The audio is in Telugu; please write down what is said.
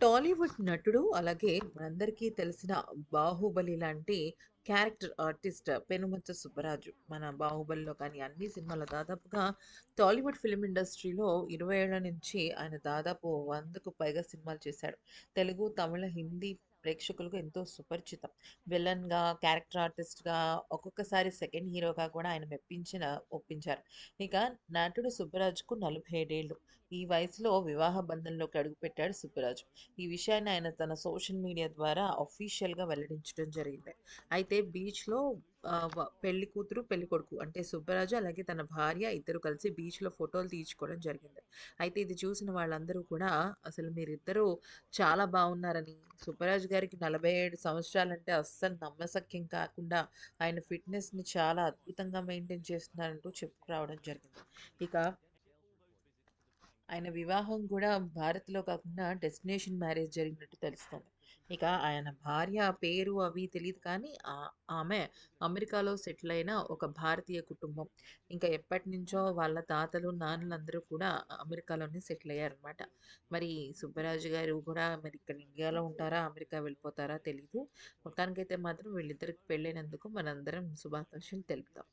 టాలీవుడ్ నటుడు, అలాగే మనందరికీ తెలిసిన 'బాహుబలి' లాంటి క్యారెక్టర్ ఆర్టిస్ట్ పెనుమంచ సుబ్బరాజు. మన 'బాహుబలిలో' కానీ అన్ని సినిమాలు దాదాపుగా టాలీవుడ్ ఫిల్మ్ ఇండస్ట్రీలో 20 ఏళ్ళ నుంచి ఆయన దాదాపు వందకు పైగా సినిమాలు చేశాడు. తెలుగు, తమిళ, హిందీ ప్రేక్షకులకు ఎంతో సుపరిచితం. విలన్‌గా, క్యారెక్టర్ ఆర్టిస్ట్‌గా, ఒక్కొక్కసారి సెకండ్ హీరోగా కూడా ఆయన మెప్పించిన ఒప్పించారు. ఇక నటుడు సుబ్బరాజుకు నలభై ఏడేళ్ళు ఈ వయసులో వివాహ బంధంలోకి అడుగుపెట్టాడు సుబ్బరాజు. ఈ విషయాన్ని ఆయన తన సోషల్ మీడియా ద్వారా అఫీషియల్‌గా వెల్లడించడం జరిగింది. అయితే బీచ్‌లో పెళ్ళి కూతురు పెళ్ళి కూతురు, అంటే సుబ్బరాజు అలాగే తన భార్య ఇద్దరు కలిసి బీచ్‌లో ఫోటోలు తీయించుకోవడం జరిగింది. అయితే ఇది చూసిన వాళ్ళందరూ కూడా అసలు మీరిద్దరూ చాలా బాగున్నారని సుబ్బరాజు గారికి 47 సంవత్సరాలంటే అస్సలు నమ్మసక్యం కాకుండా ఆయన ఫిట్‌నెస్‌ని చాలా అద్భుతంగా మెయింటైన్ చేస్తున్నారంటూ చెప్పుకురావడం జరిగింది. ఇక ఆయన వివాహం కూడా భారత్‌లో కాకుండా డెస్టినేషన్ మ్యారేజ్ జరిగినట్టు తెలుస్తుంది ఇక ఆయన భార్య పేరు అవి తెలియదు కానీ ఆమె అమెరికాలో సెటిల్ అయిన ఒక భారతీయ కుటుంబం. ఇంకా ఎప్పటినుంచో వాళ్ళ తాతలు, నాన్నలందరూ కూడా అమెరికాలోనే సెటిల్ అయ్యారనమాట. మరి సుబ్బరాజు గారు కూడా మరి ఇక్కడ ఇండియాలో ఉంటారా? అమెరికా వెళ్ళిపోతారా తెలీదు. మొత్తానికైతే మాత్రం వీళ్ళిద్దరికి పెళ్ళైనందుకు మనందరం శుభాకాంక్షలు తెలుపుతాం